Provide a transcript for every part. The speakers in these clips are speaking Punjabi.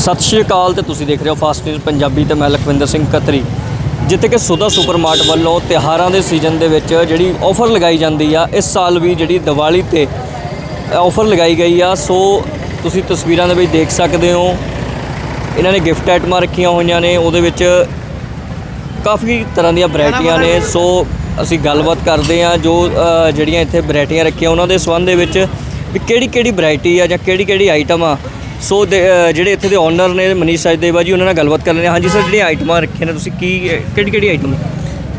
ਸਤਿ ਸ਼੍ਰੀ ਅਕਾਲ ਤੇ ਤੁਸੀਂ ਦੇਖ ਰਹੇ ਹੋ ਫਾਸਟ ਨਿਊਜ਼ ਪੰਜਾਬੀ ਤੇ ਮੈਂ ਲਖਵਿੰਦਰ ਸਿੰਘ ਕਤਰੀ। ਜਿੱਥੇ ਕਿ ਸੁਦਾ ਸੁਪਰਮਾਰਟ ਵੱਲੋਂ ਤਿਹਾਰਾਂ ਦੇ ਸੀਜ਼ਨ ਦੇ ਵਿੱਚ ਜਿਹੜੀ ਆਫਰ ਲਗਾਈ ਜਾਂਦੀ ਆ ਇਸ ਸਾਲ ਵੀ ਜਿਹੜੀ ਦੀਵਾਲੀ ਤੇ ਆਫਰ ਲਗਾਈ ਗਈ ਆ। ਸੋ ਤੁਸੀਂ ਤਸਵੀਰਾਂ ਦੇ ਵਿੱਚ ਦੇਖ ਸਕਦੇ ਹੋ। ਇਹਨਾਂ ਨੇ ਗਿਫਟ ਆਈਟਮਾਂ ਰੱਖੀਆਂ ਹੋਈਆਂ ਨੇ। ਉਹਦੇ ਵਿੱਚ ਕਾਫੀ ਤਰ੍ਹਾਂ ਦੀਆਂ ਵੈਰਾਈਟੀਆਂ ਨੇ। ਸੋ ਅਸੀਂ ਗੱਲਬਾਤ ਕਰਦੇ ਹਾਂ ਜੋ ਜਿਹੜੀਆਂ ਇੱਥੇ ਵੈਰਾਈਟੀਆਂ ਰੱਖੀਆਂ ਉਹਨਾਂ ਦੇ ਸੰਬੰਧ ਦੇ ਵਿੱਚ ਵੀ ਕਿਹੜੀ ਕਿਹੜੀ ਵੈਰਾਈਟੀ ਆ ਜਾਂ ਕਿਹੜੀ ਕਿਹੜੀ ਆਈਟਮ ਆ। ਸੋ ਦੇ- ਜਿਹੜੇ ਇੱਥੇ ਦੇ ਓਨਰ ਨੇ ਮਨੀਸ਼ ਸਚਦੇਵਾ ਜੀ, ਉਹਨਾਂ ਨਾਲ ਗੱਲਬਾਤ ਕਰ ਲੈਂਦੇ ਹਾਂ। ਹਾਂਜੀ ਸਰ ਜਿਹੜੀਆਂ ਆਈਟਮਾਂ ਰੱਖੀਆਂ ਨੇ, ਤੁਸੀਂ ਕੀ ਕਿਹੜੀ ਕਿਹੜੀ ਆਈਟਮ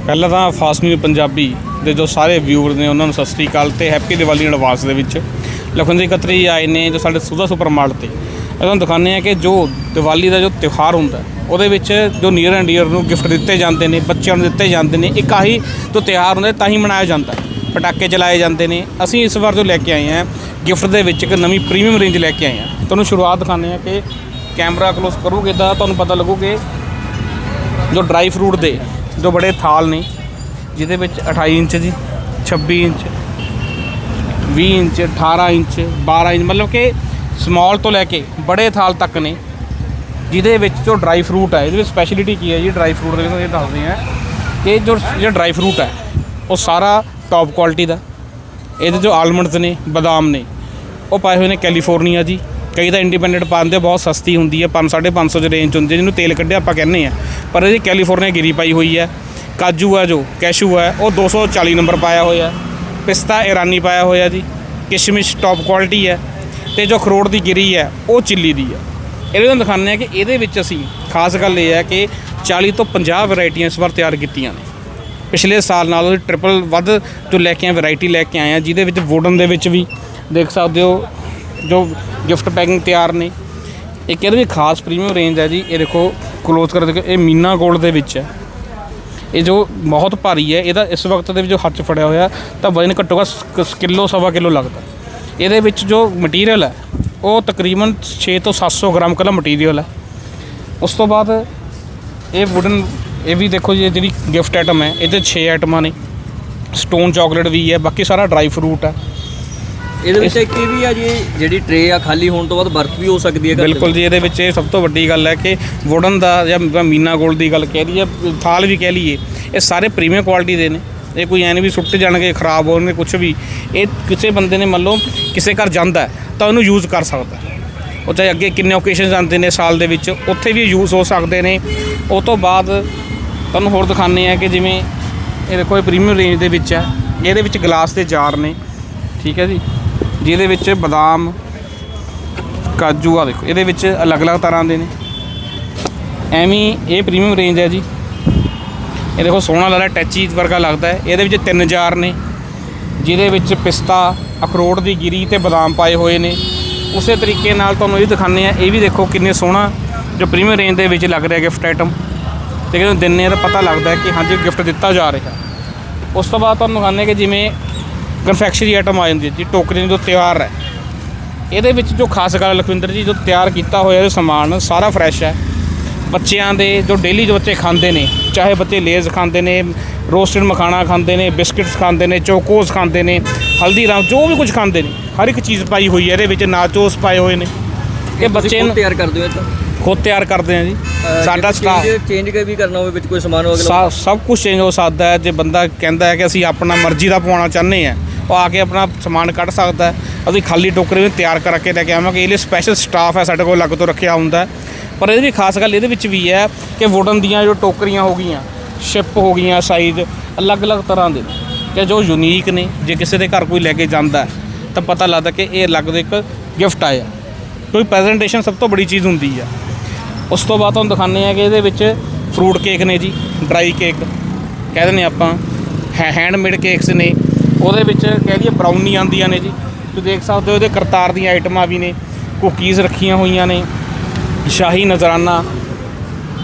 ਪਹਿਲਾਂ ਤਾਂ ਫਾਸਟ ਨਿਊਜ਼ ਪੰਜਾਬੀ ਦੇ ਜੋ ਸਾਰੇ ਵਿਊਅਰ ਨੇ, ਉਹਨਾਂ ਨੂੰ ਸਤਿ ਸ੍ਰੀ ਅਕਾਲ ਤੇ ਹੈਪੀ ਦੀਵਾਲੀ in ਦੇ ਵਿੱਚ। ਲਖਵਿੰਦਰ ਕਤਰੀ ਆਏ ਨੇ ਜੋ ਸਾਡੇ ਸੁਦਾ ਸੁਪਰਮਾਰਟ ਤੇ। ਇਹਨਾਂ ਨੂੰ ਦਿਖਾਉਂਦੇ ਆ ਕਿ ਜੋ ਦੀਵਾਲੀ ਦਾ ਜੋ ਤਿਉਹਾਰ ਹੁੰਦਾ, ਉਹਦੇ ਵਿੱਚ ਜੋ ਨੀਅਰ ਐਂਡ ਡੀਅਰ ਨੂੰ ਗਿਫਟ ਦਿੱਤੇ ਜਾਂਦੇ ਨੇ, ਬੱਚਿਆਂ ਨੂੰ ਦਿੱਤੇ ਜਾਂਦੇ ਨੇ, ਇੱਕ ਆਹੀ ਜੋ ਤਿਉਹਾਰ ਹੁੰਦਾ, ਤਾਂ ਹੀ ਮਨਾਇਆ ਜਾਂਦਾ। ਪਟਾਕੇ ਚਲਾਏ ਜਾਂਦੇ ਨੇ। ਅਸੀਂ ਇਸ ਵਾਰ ਜੋ ਲੈ ਕੇ ਆਏ ਹਾਂ ਗਿਫਟ ਦੇ ਵਿੱਚ ਇੱਕ ਨਵੀਂ ਪ੍ਰੀਮੀਅਮ ਰੇਂਜ ਲੈ ਕੇ ਆਏ ਹਾਂ। ਤੁਹਾਨੂੰ ਸ਼ੁਰੂਆਤ ਦਿਖਾਉਂਦੇ ਆ ਕਿ ਕੈਮਰਾ ਕਲੋਜ਼ ਕਰੋਗੇ ਤਾਂ ਤੁਹਾਨੂੰ ਪਤਾ ਲੱਗੂ ਕਿ ਜੋ ਡਰਾਈ ਫਰੂਟ ਦੇ, ਜੋ ਬੜੇ ਥਾਲ ਨੇ, ਜਿਹਦੇ ਵਿੱਚ 28 ਇੰਚ ਜੀ 26 ਇੰਚ 20 ਇੰਚ 18 ਇੰਚ 12 ਇੰਚ, ਮਤਲਬ ਕਿ ਸਮਾਲ ਤੋਂ ਲੈ ਕੇ ਬੜੇ ਥਾਲ ਤੱਕ ਨੇ, ਜਿਹਦੇ ਵਿੱਚ ਜੋ ਡਰਾਈ ਫਰੂਟ ਹੈ ਇਹਦੇ ਵਿੱਚ ਸਪੈਸ਼ਲਿਟੀ ਕੀ ਹੈ ਜੀ? ਡਰਾਈ ਫਰੂਟ ਦੇ ਵਿੱਚ ਇਹ ਦੱਸਦੇ ਆ ਕਿ ਜੋ ਜਿਹੜਾ ਡਰਾਈ ਫਰੂਟ ਹੈ ਉਹ ਸਾਰਾ ਟੌਪ ਕੁਆਲਿਟੀ ਦਾ ਇਹਦੇ ਜੋ ਆਲਮੰਡਸ ਨੇ ਬਦਾਮ ਨੇ ਉਹ ਪਾਏ ਹੋਏ ਨੇ ਕੈਲੀਫੋਰਨੀਆ ਜੀ। ਕਈ ਤਾਂ ਇੰਡੀਪੈਂਡੈਂਟ ਪਾਉਂਦੇ ਆ, ਬਹੁਤ ਸਸਤੀ ਹੁੰਦੀ ਹੈ 5 550 ਚ ਰੇਂਜ ਹੁੰਦੀ ਹੈ ਜਿਹਨੂੰ ਤੇਲ ਕੱਢਿਆ ਆਪਾਂ ਕਹਿੰਦੇ ਆ। ਪਰ ਇਹਦੀ ਕੈਲੀਫੋਰਨੀਆ ਗਿਰੀ ਪਾਈ ਹੋਈ ਹੈ ਕਾਜੂ ਹੈ ਜੋ ਕੈਸ਼ੂ ਹੈ ਉਹ 240 ਨੰਬਰ ਪਾਇਆ ਹੋਇਆ। ਪਿਸਤਾ ਇਰਾਨੀ ਪਾਇਆ ਹੋਇਆ ਜੀ। ਕਿਸ਼ਮਿਸ਼ ਟੌਪ ਕੁਆਲਿਟੀ ਹੈ ਤੇ ਜੋ ਖਰੋੜ ਦੀ ਗਿਰੀ ਹੈ ਉਹ ਚਿੱਲੀ ਦੀ ਹੈ ਇਹਦੇ ਨੂੰ ਦਿਖਾਉਂਦੇ ਆ ਕਿ ਇਹਦੇ ਵਿੱਚ ਅਸੀਂ ਖਾਸ ਗੱਲ ਇਹ ਹੈ ਕਿ 40 ਤੋਂ 50 ਵੈਰਾਈਟੀਆਂ ਇਸ ਵਾਰ ਤਿਆਰ ਕੀਤੀਆਂ ਨੇ। ਪਿਛਲੇ ਸਾਲ ਨਾਲੋਂ ਟ੍ਰਿਪਲ ਵੱਧ ਜੋ ਲੈ ਕੇ ਆਏ ਵੈਰਾਈਟੀ ਲੈ ਕੇ ਆਏ ਆ, ਜਿਹਦੇ ਵਿੱਚ ਵੁਡਨ ਦੇ ਵਿੱਚ ਵੀ ਦੇਖ ਸਕਦੇ ਹੋ ਜੋ ਗਿਫਟ ਪੈਕਿੰਗ ਤਿਆਰ ਨੇ। ਇੱਕ ਇਹਦੇ ਵੀ ਖਾਸ ਪ੍ਰੀਮੀਅਮ ਰੇਂਜ ਹੈ ਜੀ, ਇਹ ਦੇਖੋ ਕਲੋਜ਼ ਕਰ, ਦੇਖੋ, ਇਹ ਮੀਨਾ 골ਡ ਦੇ ਵਿੱਚ ਹੈ। ਇਹ ਜੋ ਬਹੁਤ ਭਾਰੀ ਹੈ, ਇਹਦਾ ਇਸ ਵਕਤ ਦੇ ਵਿੱਚ ਜੋ ਹੱਥ ਫੜਿਆ ਹੋਇਆ, ਤਾਂ ਵਜ਼ਨ ਘੱਟੋ ਘੱਟ ਕਿਲੋ, ਸਵਾ ਕਿਲੋ ਲੱਗਦਾ। ਇਹਦੇ ਵਿੱਚ ਜੋ ਮਟੀਰੀਅਲ ਹੈ, ਉਹ ਤਕਰੀਬਨ 6 ਤੋਂ 700 ਗ੍ਰਾਮ ਕਲਾ ਮਟੀਰੀਅਲ ਹੈ। ਉਸ ਤੋਂ ਬਾਅਦ ਇਹ ਵੁਡਨ ਇਹ ਵੀ ਦੇਖੋ ਜੀ ਇਹ ਜਿਹੜੀ ਗਿਫਟ ਆਈਟਮ ਹੈ ਇਹਦੇ 6 ਆਈਟਮਾਂ ਨੇ। ਸਟੋਨ ਚਾਕਲੇਟ ਵੀ ਹੈ ਬਾਕੀ ਸਾਰਾ ਡਰਾਈ ਫਰੂਟ ਹੈ। ਇਹਦੇ ਵਿੱਚ ਇੱਕ ਇਹ ਵੀ ਆ ਜੀ ਜਿਹੜੀ ਟਰੇ ਆ ਖਾਲੀ ਹੋਣ ਤੋਂ ਬਾਅਦ ਬਰਫ ਵੀ ਹੋ ਸਕਦੀ ਹੈ ਬਿਲਕੁਲ ਜੀ ਇਹਦੇ ਵਿੱਚ ਇਹ ਸਭ ਤੋਂ ਵੱਡੀ ਗੱਲ ਹੈ ਕਿ ਵੁਡਨ ਦਾ ਜਾਂ ਮੀਨਾ ਗੋਲਡ ਦੀ ਗੱਲ ਕਹਿ ਲਈਏ ਥਾਲ ਵੀ ਕਹਿ ਲਈਏ ਇਹ ਸਾਰੇ ਪ੍ਰੀਮੀਅਮ ਕੁਆਲਿਟੀ ਦੇ ਨੇ। ਇਹ ਕੋਈ ਐ ਨਹੀਂ ਵੀ ਸੁੱਟ ਜਾਣਗੇ ਖਰਾਬ ਹੋਣਗੇ ਕੁਝ ਵੀ। ਇਹ ਕਿਸੇ ਬੰਦੇ ਨੇ ਮੰਨ ਲਓ ਕਿਸੇ ਘਰ ਜਾਂਦਾ ਤਾਂ ਉਹਨੂੰ ਯੂਜ਼ ਕਰ ਸਕਦਾ। ਉਹ ਚਾਹੇ ਅੱਗੇ ਕਿੰਨੇ ਓਕੇਸ਼ਨਸ ਆਉਂਦੇ ਨੇ ਸਾਲ ਦੇ ਵਿੱਚ ਉੱਥੇ ਵੀ ਯੂਜ਼ ਹੋ ਸਕਦੇ ਨੇ। ਉਹ ਤੋਂ ਬਾਅਦ ਤੁਹਾਨੂੰ ਹੋਰ ਦਿਖਾਉਂਦੇ ਆ ਕਿ ਜਿਵੇਂ ਇਹ ਦੇਖੋ ਇਹ ਪ੍ਰੀਮੀਅਮ ਰੇਂਜ ਦੇ ਵਿੱਚ ਹੈ। ਇਹਦੇ ਵਿੱਚ ਗਲਾਸ ਦੇ ਜਾਰ ਨੇ। ਠੀਕ ਹੈ ਜੀ। ਜਿਹਦੇ ਵਿੱਚ ਬਦਾਮ, ਕਾਜੂ ਆ ਦੇਖੋ, ਇਹਦੇ ਵਿੱਚ ਅਲੱਗ-ਅਲੱਗ ਤਰ੍ਹਾਂ ਦੇ ਨੇ। ਐਵੇਂ ਹੀ ਇਹ ਪ੍ਰੀਮੀਅਮ ਰੇਂਜ ਹੈ ਜੀ। ਇਹ ਦੇਖੋ, ਸੋਹਣਾ ਲੱਗਦਾ ਟੈਚੀ ਵਰਗਾ ਲੱਗਦਾ ਹੈ। ਇਹਦੇ ਵਿੱਚ ਤਿੰਨ ਜਾਰ ਨੇ। ਜਿਹਦੇ ਵਿੱਚ ਪਿਸਤਾ, ਅਖਰੋਟ ਦੀ ਗਿਰੀ ਤੇ ਬਦਾਮ ਪਾਏ ਹੋਏ ਨੇ। ਉਸੇ ਤਰੀਕੇ ਨਾਲ ਤੁਹਾਨੂੰ ਇਹ ਦਿਖਾਉਂਦੇ ਆ ਇਹ ਵੀ ਦੇਖੋ ਕਿੰਨੇ ਸੋਹਣਾ ਜੋ ਪ੍ਰੀਮੀਅਮ ਰੇਂਜ ਦੇ ਵਿੱਚ ਲੱਗ ਰਿਹਾ ਗਿਫਟ ਆਈਟਮ ਤੇ ਜਦੋਂ ਦਿੰਨੇ ਆ ਤਾਂ ਪਤਾ ਲੱਗਦਾ ਕਿ ਹਾਂਜੀ ਗਿਫਟ ਦਿੱਤਾ ਜਾ ਰਿਹਾ। ਉਸ ਤੋਂ ਬਾਅਦ ਤੁਹਾਨੂੰ ਦਿਖਾਉਂਦੇ ਕਿ ਜਿਵੇਂ ਕਨਫੈਕਸ਼ਨਰੀ ਆਈਟਮ ਆ ਜਾਂਦੀ ਹੈ ਜੀ ਟੋਕਰੀ ਜੋ ਤਿਆਰ ਹੈ। ਇਹਦੇ ਵਿੱਚ ਜੋ ਖਾਸ ਗੱਲ ਲਖਵਿੰਦਰ ਜੀ ਜੋ ਤਿਆਰ ਕੀਤਾ ਹੋਇਆ ਇਹ ਸਮਾਨ ਸਾਰਾ ਫਰੈਸ਼ ਹੈ। ਬੱਚਿਆਂ ਦੇ ਜੋ ਡੇਲੀ ਜੋ ਬੱਚੇ ਖਾਂਦੇ ਨੇ ਚਾਹੇ ਬੱਚੇ ਲੇਜ਼ ਖਾਂਦੇ ਨੇ ਰੋਸਟਡ ਮਖਾਣਾ ਖਾਂਦੇ ਨੇ ਬਿਸਕਟਸ ਖਾਂਦੇ ਨੇ ਚੋਕੋਸ ਖਾਂਦੇ ਨੇ ਹਲਦੀਰਾਮ ਜੋ ਵੀ ਕੁਝ ਖਾਂਦੇ ਨੇ ਹਰ ਇੱਕ ਚੀਜ਼ ਪਾਈ ਹੋਈ ਹੈ ਇਹਦੇ ਵਿੱਚ ਨਾਚੋਸ ਪਾਏ ਹੋਏ ਨੇ। ਇਹ ਬੱਚੇ ਨੂੰ ਤਿਆਰ ਕਰਦੇ ਹੋ ਇਹ ਤਾਂ? ਖੁਦ ਤਿਆਰ ਕਰਦੇ ਆ ਜੀ। ਸਾਡਾ ਸਟਾਫ ਚੇਂਜ ਵੀ ਕਰਨਾ ਹੋਵੇ ਵਿੱਚ ਕੋਈ ਸਮਾਨ ਸਾ- ਸਭ ਕੁਝ ਚੇਂਜ ਹੋ ਸਕਦਾ ਹੈ। ਜੇ ਬੰਦਾ ਕਹਿੰਦਾ ਹੈ ਕਿ ਅਸੀਂ ਆਪਣਾ ਮਰਜ਼ੀ ਦਾ ਪਵਾਉਣਾ ਚਾਹੁੰਦੇ ਆ ਉਹ ਆ ਕੇ ਆਪਣਾ ਸਮਾਨ ਕੱਢ ਸਕਦਾ ਹੈ। ਅਸੀਂ ਖਾਲੀ ਟੋਕਰੇ ਵਿੱਚ ਤਿਆਰ ਕਰਕੇ ਲੈ ਕੇ ਆਵਾਂਗੇ। ਇਹ ਲਈ ਸਪੈਸ਼ਲ ਸਟਾਫ ਹੈ ਸਾਡੇ ਕੋਲ ਅਲੱਗ ਤੋਂ ਰੱਖਿਆ ਹੁੰਦਾ। ਪਰ ਇਹਦੀ ਵੀ ਖਾਸ ਗੱਲ ਇਹਦੇ ਵਿੱਚ ਵੀ ਹੈ ਕਿ ਵੁਡਨ ਦੀਆਂ ਜੋ ਟੋਕਰੀਆਂ ਹੋ ਗਈਆਂ ਸ਼ਿਪ ਹੋ ਗਈਆਂ ਸਾਈਜ਼ ਅਲੱਗ-ਅਲੱਗ ਤਰ੍ਹਾਂ ਦੇ ਕਿ ਜੋ ਯੂਨੀਕ ਨੇ ਜੇ ਕਿਸੇ ਦੇ ਘਰ ਕੋਈ ਲੈ ਕੇ ਜਾਂਦਾ ਤਾਂ ਪਤਾ ਲੱਗਦਾ ਕਿ ਇਹ ਅਲੱਗ ਦੇ ਇੱਕ ਗਿਫਟ ਆਇਆ। ਕੋਈ ਪ੍ਰੈਜੈਂਟੇਸ਼ਨ ਸਭ ਤੋਂ ਬੜੀ ਚੀਜ਼ ਹੁੰਦੀ ਆ। ਉਸ ਤੋਂ ਬਾਅਦ ਤੁਹਾਨੂੰ ਦਿਖਾਉਂਦੇ ਆ ਕਿ ਇਹਦੇ ਵਿੱਚ ਫਰੂਟ ਕੇਕ ਨੇ ਜੀ ਡਰਾਈ ਕੇਕ ਕਹਿ ਦਿੰਦੇ ਆਪਾਂ। ਹੈ ਹੈਂਡਮੇਡ ਕੇਕਸ ਨੇ। ਉਹਦੇ ਵਿੱਚ ਕਹਿ ਦਈਏ ਬਰਾਊਨੀ ਆਉਂਦੀਆਂ ਨੇ ਜੀ। ਤੁਸੀਂ ਦੇਖ ਸਕਦੇ ਹੋ ਇਹਦੇ ਕਰਤਾਰ ਦੀਆਂ ਆਈਟਮਾਂ ਵੀ ਨੇ। ਕੁਕੀਜ਼ ਰੱਖੀਆਂ ਹੋਈਆਂ ਨੇ। ਸ਼ਾਹੀ ਨਜ਼ਰਾਨਾ।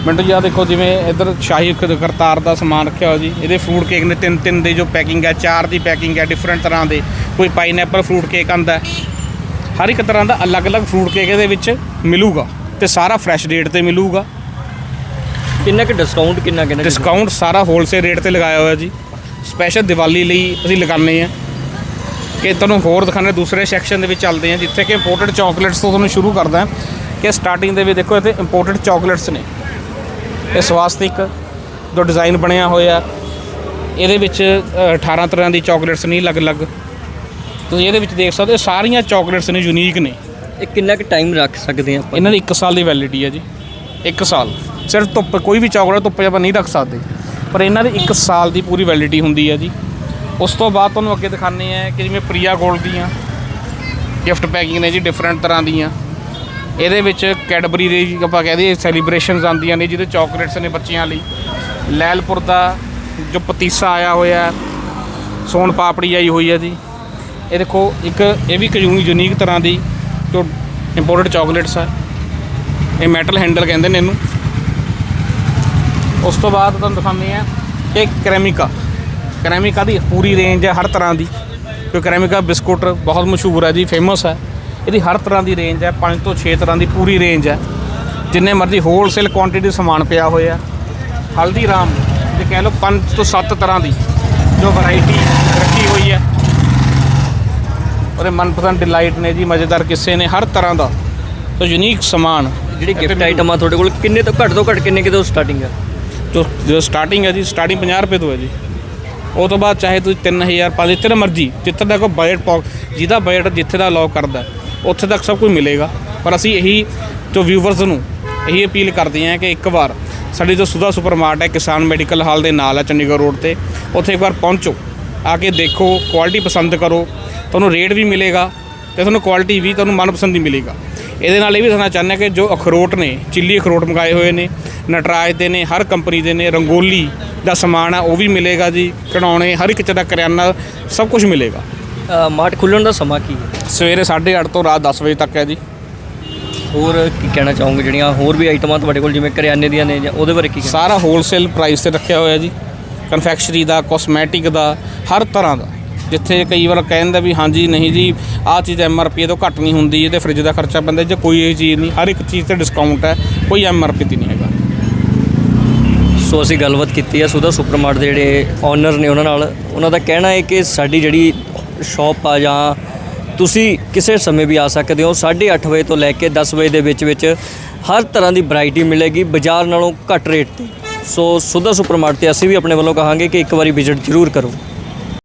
ਮਿੰਟੂ ਜੀ ਆਹ ਦੇਖੋ ਜਿਵੇਂ ਇੱਧਰ ਸ਼ਾਹੀ ਕਰਤਾਰ ਦਾ ਸਮਾਨ ਰੱਖਿਆ ਹੋਇਆ ਜੀ। ਇਹਦੇ ਫਰੂਟ ਕੇਕ ਨੇ ਤਿੰਨ ਤਿੰਨ ਦੇ ਜੋ ਪੈਕਿੰਗ ਹੈ ਚਾਰ ਦੀ ਪੈਕਿੰਗ ਹੈ ਡਿਫਰੈਂਟ ਤਰ੍ਹਾਂ ਦੇ। ਕੋਈ ਪਾਈਨਐਪਲ ਫਰੂਟ ਕੇਕ ਆਂਦਾ ਹਰ ਇੱਕ ਤਰ੍ਹਾਂ ਦਾ ਅਲੱਗ-ਅਲੱਗ ਫਰੂਟ ਕੇਕ ਇਹਦੇ ਵਿੱਚ ਮਿਲੂਗਾ। ਤੇ ਸਾਰਾ ਫਰੈਸ਼ ਰੇਟ ਤੇ ਮਿਲੂਗਾ। ਕਿੰਨਾ ਕਿ ਡਿਸਕਾਊਂਟ ਕਿੰਨਾ ਕਿੰਨਾ ਡਿਸਕਾਊਂਟ ਸਾਰਾ ਹੋਲਸੇਲ ਰੇਟ ਤੇ ਲਗਾਇਆ ਹੋਇਆ ਜੀ। ਸਪੈਸ਼ਲ ਦੀਵਾਲੀ ਲਈ ਅਸੀਂ ਲਗਾਉਂਦੇ ਆ ਕਿ ਤੁਹਾਨੂੰ ਹੋਰ ਦਿਖਾਣੇ ਦੂਸਰੇ ਸੈਕਸ਼ਨ ਦੇ ਵਿੱਚ ਚੱਲਦੇ ਆ ਜਿੱਥੇ ਕਿ ਇੰਪੋਰਟਡ ਚਾਕਲੇਟਸ ਤੋਂ ਤੁਹਾਨੂੰ ਸ਼ੁਰੂ ਕਰਦਾ ਕਿ ਸਟਾਰਟਿੰਗ ਦੇ ਵਿੱਚ ਦੇਖੋ ਇੱਥੇ ਇੰਪੋਰਟਡ ਚਾਕਲੇਟਸ ਨੇ। ਇਹ ਸਵਾਸਤਿਕ ਜੋ ਡਿਜ਼ਾਈਨ ਬਣਿਆ ਹੋਇਆ। ਇਹਦੇ ਵਿੱਚ ਅ, 18 ਤਰ੍ਹਾਂ ਦੀ ਚਾਕਲੇਟਸ ਨਹੀਂ ਅਲੱਗ-ਅਲੱਗ। ਤੁਸੀਂ ਇਹਦੇ ਵਿੱਚ ਦੇਖ ਸਕਦੇ ਹੋ ਸਾਰੀਆਂ ਚਾਕਲੇਟਸ ਨੇ ਯੂਨੀਕ ਨੇ। ਇਹ ਕਿੰਨਾ ਕੁ ਟਾਈਮ ਰੱਖ ਸਕਦੇ ਆ ਆਪਾਂ? ਇਹਨਾਂ ਦੀ 1 ਸਾਲ ਦੀ ਵੈਲਿਡਿਟੀ ਹੈ ਜੀ। 1 ਸਾਲ। ਸਿਰਫ ਧੁੱਪ, ਕੋਈ ਵੀ ਚਾਕਲੇਟ ਧੁੱਪ 'ਚ ਆਪਾਂ ਨਹੀਂ ਰੱਖ ਸਕਦੇ। ਪਰ ਇਹਨਾਂ ਦੀ 1 ਸਾਲ ਦੀ ਪੂਰੀ ਵੈਲਿਡਿਟੀ ਹੁੰਦੀ ਹੈ ਜੀ। ਉਸ ਤੋਂ ਬਾਅਦ ਤੁਹਾਨੂੰ ਅੱਗੇ ਦਿਖਾਉਂਦੇ ਆ ਕਿ ਜਿਵੇਂ ਪ੍ਰੀਆ ਗੋਲਡ ਦੀਆਂ ਗਿਫਟ ਪੈਕਿੰਗ ਨੇ ਜੀ ਡਿਫਰੈਂਟ ਤਰ੍ਹਾਂ ਦੀਆਂ। ਇਹਦੇ ਵਿੱਚ ਕੈਡਬਰੀ ਦੇ ਜੀ ਆਪਾਂ ਕਹਦੇ ਸੈਲੀਬ੍ਰੇਸ਼ਨਸ ਆਉਂਦੀਆਂ ਨੇ, ਜਿਹਦੇ ਚਾਕਲੇਟਸ ਨੇ ਬੱਚਿਆਂ ਲਈ। ਲੈਲਪੁਰ ਦਾ ਜੋ ਪਤੀਸਾ ਆਇਆ ਹੋਇਆ, ਸੋਨ ਪਾਪੜੀ ਆਈ ਹੋਈ ਹੈ ਜੀ। ਇਹ ਦੇਖੋ, ਇੱਕ, ਇਹ ਵੀ ਇੱਕ ਯੂਨੀਕ ਤਰ੍ਹਾਂ ਦੀ ਜੋ ਇੰਪੋਰਟਡ ਚਾਕਲੇਟਸ ਹੈ ਇਹ ਮੈਟਲ ਹੈਂਡਲ ਕਹਿੰਦੇ ਨੇ ਇਹਨੂੰ। ਉਸ ਤੋਂ ਬਾਅਦ ਤੁਹਾਨੂੰ ਦਿਖਾਉਂਦੇ ਆ ਕਿ ਕ੍ਰੈਮਿਕਾ। ਕ੍ਰੈਮਿਕਾ ਦੀ ਪੂਰੀ ਰੇਂਜ ਹੈ ਹਰ ਤਰ੍ਹਾਂ ਦੀ। ਕਿਉਂਕਿ ਕ੍ਰੈਮਿਕਾ ਬਿਸਕੁਟ ਬਹੁਤ ਮਸ਼ਹੂਰ ਹੈ ਜੀ ਫੇਮਸ ਹੈ। ਇਹਦੀ ਹਰ ਤਰ੍ਹਾਂ ਦੀ ਰੇਂਜ ਹੈ 5 ਤੋਂ 6 ਤਰ੍ਹਾਂ ਦੀ ਪੂਰੀ ਰੇਂਜ ਹੈ। ਜਿੰਨੇ ਮਰਜ਼ੀ ਹੋਲਸੇਲ ਕੁਆਂਟੀਟੀ ਸਮਾਨ ਪਿਆ ਹੋਇਆ। ਹਲਦੀਰਾਮ, ਜੇ ਕਹਿ ਲਓ 5 ਤੋਂ 7 ਤਰ੍ਹਾਂ ਦੀ ਜੋ ਵੈਰਾਈਟੀ ਰੱਖੀ ਹੋਈ ਹੈ। ਉਹਦੇ ਮਨਪਸੰਦ ਡਿਲਾਈਟ ਨੇ ਜੀ ਮਜ਼ੇਦਾਰ ਕਿੱਸੇ ਨੇ ਹਰ ਤਰ੍ਹਾਂ ਦਾ। ਸੋ ਯੂਨੀਕ ਸਮਾਨ। ਜਿਹੜੀ ਗਿਫਟ ਆਈਟਮਾਂ ਤੁਹਾਡੇ ਕੋਲ ਕਿੰਨੇ ਤੋਂ ਘੱਟ ਤੋਂ ਘੱਟ ਕਿੰਨੇ ਕਿਤੋਂ ਸਟਾਰਟਿੰਗ ਆ? ਜੋ ਜੋ ਸਟਾਰਟਿੰਗ ਹੈ ਜੀ ਸਟਾਰਟਿੰਗ 50 ਰੁਪਏ ਤੋਂ ਹੈ ਜੀ। ਉਹ ਤੋਂ ਬਾਅਦ ਚਾਹੇ ਤੁਸੀਂ 3000 5 ਜਿੱਥੇ ਮਰਜ਼ੀ ਜਿੱਥੇ ਦਾ ਕੋਈ ਬਜਟ ਪਾ ਜਿਹਦਾ ਬਜਟ ਜਿੱਥੇ ਦਾ ਅਲਾਉ ਕਰਦਾ ਉੱਥੇ ਤੱਕ ਸਭ ਕੁਝ ਮਿਲੇਗਾ। ਪਰ ਅਸੀਂ ਇਹੀ ਜੋ ਵਿਊਵਰਸ ਨੂੰ ਇਹੀ ਅਪੀਲ ਕਰਦੇ ਹਾਂ ਕਿ ਇੱਕ ਵਾਰ ਸਾਡੀ ਜੋ ਸੁਧਾ ਸੁਪਰਮਾਰਟ ਹੈ ਕਿਸਾਨ ਮੈਡੀਕਲ ਹਾਲ ਦੇ ਨਾਲ ਹੈ ਚੰਡੀਗੜ੍ਹ ਰੋਡ ਤੇ ਉੱਥੇ ਇੱਕ ਵਾਰ ਪਹੁੰਚੋ ਆ ਕੇ ਦੇਖੋ ਕੁਆਲਿਟੀ ਪਸੰਦ ਕਰੋ ਤੁਹਾਨੂੰ ਰੇਟ ਵੀ ਮਿਲੇਗਾ ਤੇ ਤੁਹਾਨੂੰ ਕੁਆਲਿਟੀ ਵੀ ਤੁਹਾਨੂੰ ਮਨਪਸੰਦ ਹੀ ਮਿਲੇਗਾ। ਇਹਦੇ ਨਾਲ ਇਹ ਵੀ ਦੱਸਣਾ ਚਾਹੁੰਦੇ ਹਾਂ ਕਿ ਜੋ ਅਖਰੋਟ ਨੇ ਚਿੱਲੀ ਅਖਰੋਟ ਮੰਗਾਏ ਹੋਏ ਨੇ ਨਟਰਾਜ ਦੇ ਨੇ ਹਰ ਕੰਪਨੀ ਦੇ ਨੇ ਰੰਗੋਲੀ ਦਾ ਸਮਾਨ ਆ ਉਹ ਵੀ ਮਿਲੇਗਾ ਜੀ ਖਿਡੌਣੇ ਹਰ ਇੱਕ ਤਰ੍ਹਾਂ ਦਾ ਕਰਿਆਨਾ ਸਭ ਕੁਝ ਮਿਲੇਗਾ। ਮਾਰਟ ਖੁੱਲਣ ਦਾ ਸਮਾਂ ਕੀ ਹੈ? ਸਵੇਰੇ 8:30 ਤੋਂ ਰਾਤ 10 ਵਜੇ ਤੱਕ ਹੈ ਜੀ। ਹੋਰ ਕੀ ਕਹਿਣਾ ਚਾਹੋਗੇ? ਜਿਹੜੀਆਂ ਹੋਰ ਵੀ ਆਈਟਮਾਂ ਤੁਹਾਡੇ ਕੋਲ ਜਿਵੇਂ ਕਰਿਆਨੇ ਦੀਆਂ ਨੇ ਜਾਂ ਉਹਦੇ ਬਾਰੇ ਕੀ ਸਾਰਾ ਹੋਲਸੇਲ ਪ੍ਰਾਈਸ ਤੇ ਰੱਖਿਆ ਹੋਇਆ ਜੀ। ਕਨਫੈਕਸ਼ਨਰੀ ਦਾ ਕਾਸਮੈਟਿਕ ਦਾ ਹਰ ਤਰ੍ਹਾਂ ਦਾ। ਜਿੱਥੇ ਕਈ ਵਾਰ ਕਹਿੰਦਾ ਵੀ ਹਾਂਜੀ, ਨਹੀਂ ਜੀ, ਆਹ ਚੀਜ਼ ਐਮਆਰਪੀ ਤੋਂ ਘੱਟ ਨਹੀਂ ਹੁੰਦੀ, ਇਹਦੇ ਫ੍ਰਿਜ ਦਾ ਖਰਚਾ ਪੈਂਦਾ, ਜੇ ਕੋਈ ਇਹ ਚੀਜ਼ ਨਹੀਂ, ਹਰ ਇੱਕ ਚੀਜ਼ ਤੇ ਡਿਸਕਾਊਂਟ ਹੈ, ਕੋਈ ਐਮਆਰਪੀ ਤੇ ਨਹੀਂ ਹੈਗਾ। ਸੋ ਅਸੀਂ ਗੱਲਬਾਤ ਕੀਤੀ ਹੈ ਸੁਧਾ ਸੁਪਰਮਾਰਟ ਦੇ ਜਿਹੜੇ ਓਨਰ ਨੇ ਉਹਨਾਂ ਨਾਲ। ਉਹਨਾਂ ਦਾ ਕਹਿਣਾ ਹੈ ਕਿ ਸਾਡੀ ਜਿਹੜੀ ਸ਼ਾਪ ਆ ਜਾਂ ਤੁਸੀਂ ਕਿਸੇ ਸਮੇਂ ਵੀ ਆ ਸਕਦੇ ਹੋ 8:30 ਵਜੇ ਤੋਂ ਲੈ ਕੇ 10 ਵਜੇ ਦੇ ਵਿੱਚ ਵਿੱਚ ਹਰ ਤਰ੍ਹਾਂ ਦੀ ਵੈਰਾਈਟੀ ਮਿਲੇਗੀ, ਬਾਜ਼ਾਰ ਨਾਲੋਂ ਘੱਟ ਰੇਟ ਤੇ। ਸੋ ਸੁਧਾ ਸੁਪਰਮਾਰਟ ਤੇ ਅਸੀਂ ਵੀ ਆਪਣੇ ਵੱਲੋਂ ਕਹਾਂਗੇ ਕਿ ਇੱਕ ਵਾਰੀ ਵਿਜ਼ਿਟ ਜ਼ਰੂਰ ਕਰੋ।